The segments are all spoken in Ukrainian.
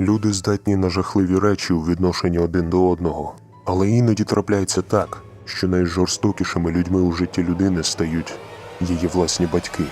Люди здатні на жахливі речі у відношенні один до одного, але іноді трапляється так, що найжорстокішими людьми у житті людини стають її власні батьки.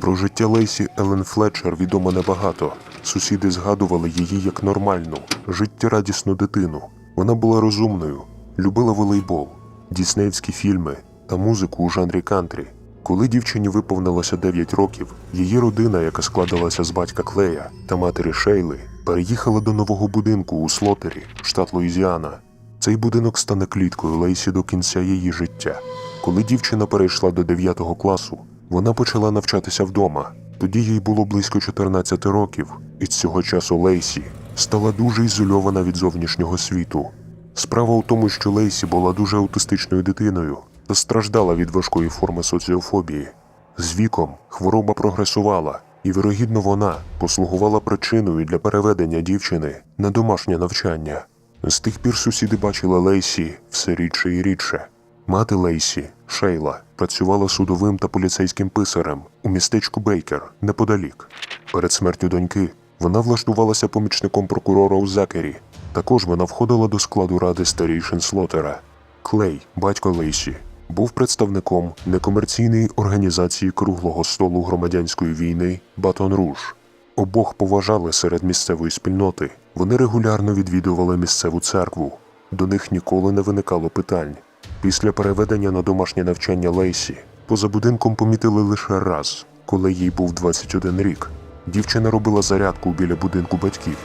Про життя Лейсі Елен Флетчер відомо небагато. Сусіди згадували її як нормальну, життєрадісну дитину. Вона була розумною, любила волейбол, діснеївські фільми та музику у жанрі кантрі. Коли дівчині виповнилося 9 років, її родина, яка складалася з батька Клея та матері Шейли, переїхала до нового будинку у Слотері, штат Луїзіана. Цей будинок стане кліткою Лейсі до кінця її життя. Коли дівчина перейшла до 9 класу, вона почала навчатися вдома. Тоді їй було близько 14 років, і з цього часу Лейсі стала дуже ізольована від зовнішнього світу. Справа у тому, що Лейсі була дуже аутистичною дитиною страждала від важкої форми соціофобії. З віком хвороба прогресувала, і, вирогідно, вона послугувала причиною для переведення дівчини на домашнє навчання. З тих пір сусіди бачили Лейсі все рідше і рідше. Мати Лейсі, Шейла, працювала судовим та поліцейським писарем у містечку Бейкер неподалік. Перед смертю доньки вона влаштувалася помічником прокурора у Закері. Також вона входила до складу ради старійшин Слотера. Клей, батько Лейсі, був представником некомерційної організації круглого столу громадянської війни Батон Руж. Обох поважали серед місцевої спільноти. Вони регулярно відвідували місцеву церкву. До них ніколи не виникало питань. Після переведення на домашнє навчання Лейсі поза будинком помітили лише раз, коли їй був 21 рік. Дівчина робила зарядку біля будинку батьків.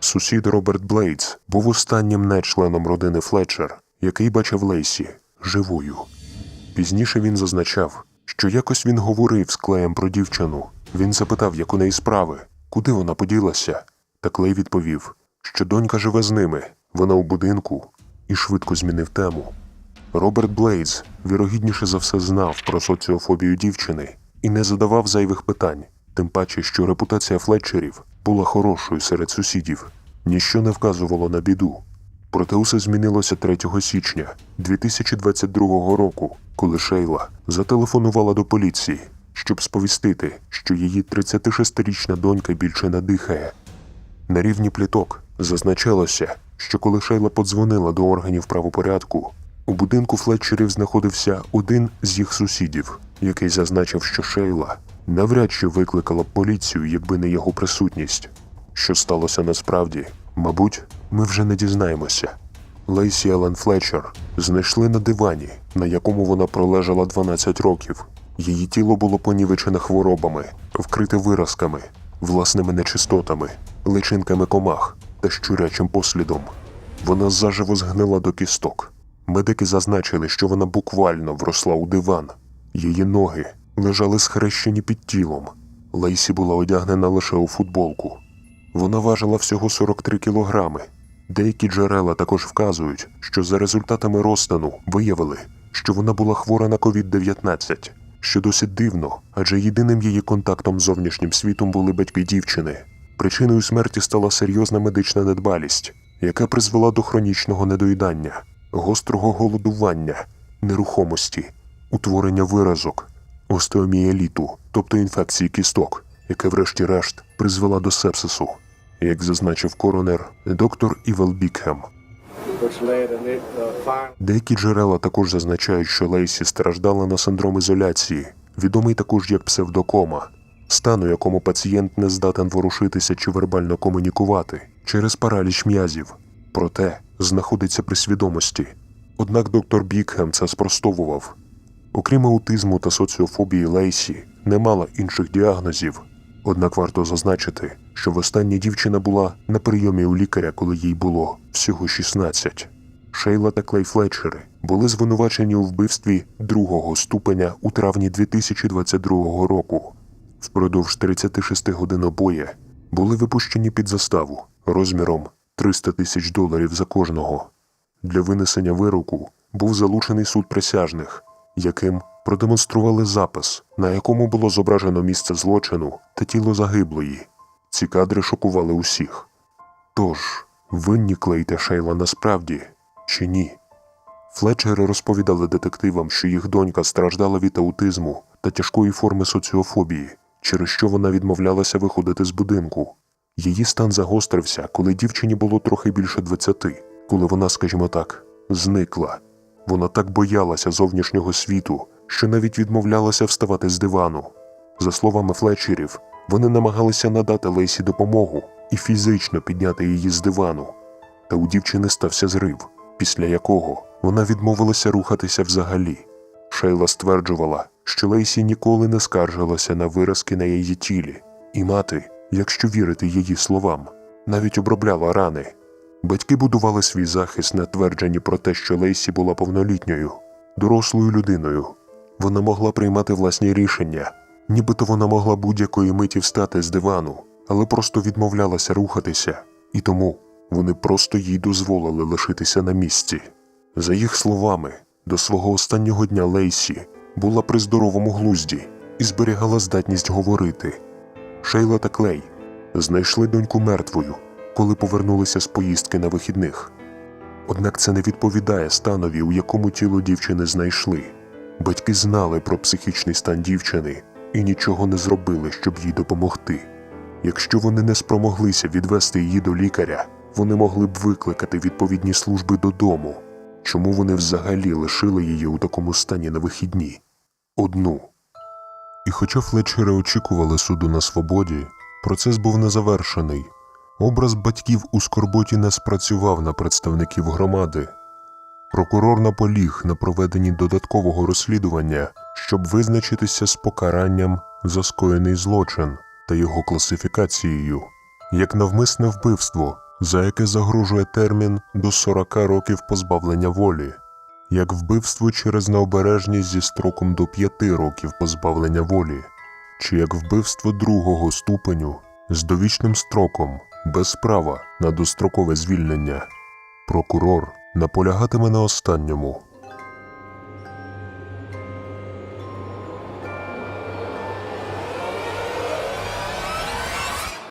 Сусід Роберт Блейдс був останнім нечленом родини Флетчер, який бачив Лейсі живою. Пізніше він зазначав, що якось він говорив з Клеєм про дівчину. Він запитав, як у неї справи, куди вона поділася. Та Клей відповів, що донька живе з ними, вона у будинку, і швидко змінив тему. Роберт Блейдс вірогідніше за все знав про соціофобію дівчини і не задавав зайвих питань, тим паче, що репутація Флетчерів була хорошою серед сусідів, ніщо не вказувало на біду. Проте усе змінилося 3 січня 2022 року, коли Шейла зателефонувала до поліції, щоб сповістити, що її 36-річна донька більше не дихає. На рівні пліток зазначалося, що коли Шейла подзвонила до органів правопорядку, у будинку Флетчерів знаходився один з їх сусідів, який зазначив, що Шейла навряд чи викликала поліцію, якби не його присутність. Що сталося насправді, мабуть, ми вже не дізнаємося. Лейсі Елен Флетчер знайшли на дивані, на якому вона пролежала 12 років. Її тіло було понівечене хворобами, вкрите виразками, власними нечистотами, личинками комах та щурячим послідом. Вона заживо згнила до кісток. Медики зазначили, що вона буквально вросла у диван. Її ноги лежали схрещені під тілом. Лейсі була одягнена лише у футболку. Вона важила всього 43 кілограми. Деякі джерела також вказують, що за результатами розтину виявили, що вона була хвора на COVID-19, що досить дивно, адже єдиним її контактом з зовнішнім світом були батьки дівчини. Причиною смерті стала серйозна медична недбалість, яка призвела до хронічного недоїдання, гострого голодування, нерухомості, утворення виразок, остеоміеліту, тобто інфекції кісток, яка врешті-решт призвела до сепсису, як зазначив коронер доктор Івел Бікхем. Деякі джерела також зазначають, що Лейсі страждала на синдром ізоляції, відомий також як псевдокома, стан, у якому пацієнт не здатен ворушитися чи вербально комунікувати через параліч м'язів, проте знаходиться при свідомості. Однак доктор Бікхем це спростовував. Окрім аутизму та соціофобії Лейсі, не мала інших діагнозів. Однак варто зазначити, що востаннє дівчина була на прийомі у лікаря, коли їй було всього 16. Шейла та Клей Флетчери були звинувачені у вбивстві другого ступеня у травні 2022 року. Впродовж 36 годин обоє були випущені під заставу розміром 300 тисяч доларів за кожного. Для винесення вироку був залучений суд присяжних, яким продемонстрували запис, на якому було зображено місце злочину та тіло загиблої. Ці кадри шокували усіх. Тож, винні Клей та Шейла насправді чи ні? Флетчери розповідали детективам, що їх донька страждала від аутизму та тяжкої форми соціофобії, через що вона відмовлялася виходити з будинку. Її стан загострився, коли дівчині було трохи більше 20, коли вона, скажімо так, зникла. Вона так боялася зовнішнього світу, що навіть відмовлялася вставати з дивану. За словами Флетчерів, вони намагалися надати Лейсі допомогу і фізично підняти її з дивану. Та у дівчини стався зрив, після якого вона відмовилася рухатися взагалі. Шейла стверджувала, що Лейсі ніколи не скаржилася на виразки на її тілі, і мати, якщо вірити її словам, навіть обробляла рани. Батьки будували свій захист на твердженні про те, що Лейсі була повнолітньою, дорослою людиною. Вона могла приймати власні рішення, нібито вона могла будь-якої миті встати з дивану, але просто відмовлялася рухатися, і тому вони просто їй дозволили лишитися на місці. За їх словами, до свого останнього дня Лейсі була при здоровому глузді і зберігала здатність говорити. Шейла та Клей знайшли доньку мертвою, коли повернулися з поїздки на вихідних. Однак це не відповідає станові, у якому тіло дівчини знайшли. Батьки знали про психічний стан дівчини і нічого не зробили, щоб їй допомогти. Якщо вони не спромоглися відвести її до лікаря, вони могли б викликати відповідні служби додому. Чому вони взагалі лишили її у такому стані на вихідні? Одну. І хоча Флетчери очікували суду на свободі, процес був незавершений. Образ батьків у скорботі не спрацював на представників громади. Прокурор наполіг на проведенні додаткового розслідування, щоб визначитися з покаранням за скоєний злочин та його класифікацією, як навмисне вбивство, за яке загрожує термін до 40 років позбавлення волі, як вбивство через необережність зі строком до 5 років позбавлення волі, чи як вбивство другого ступеню з довічним строком без права на дострокове звільнення. Прокурор наполягатиме на останньому.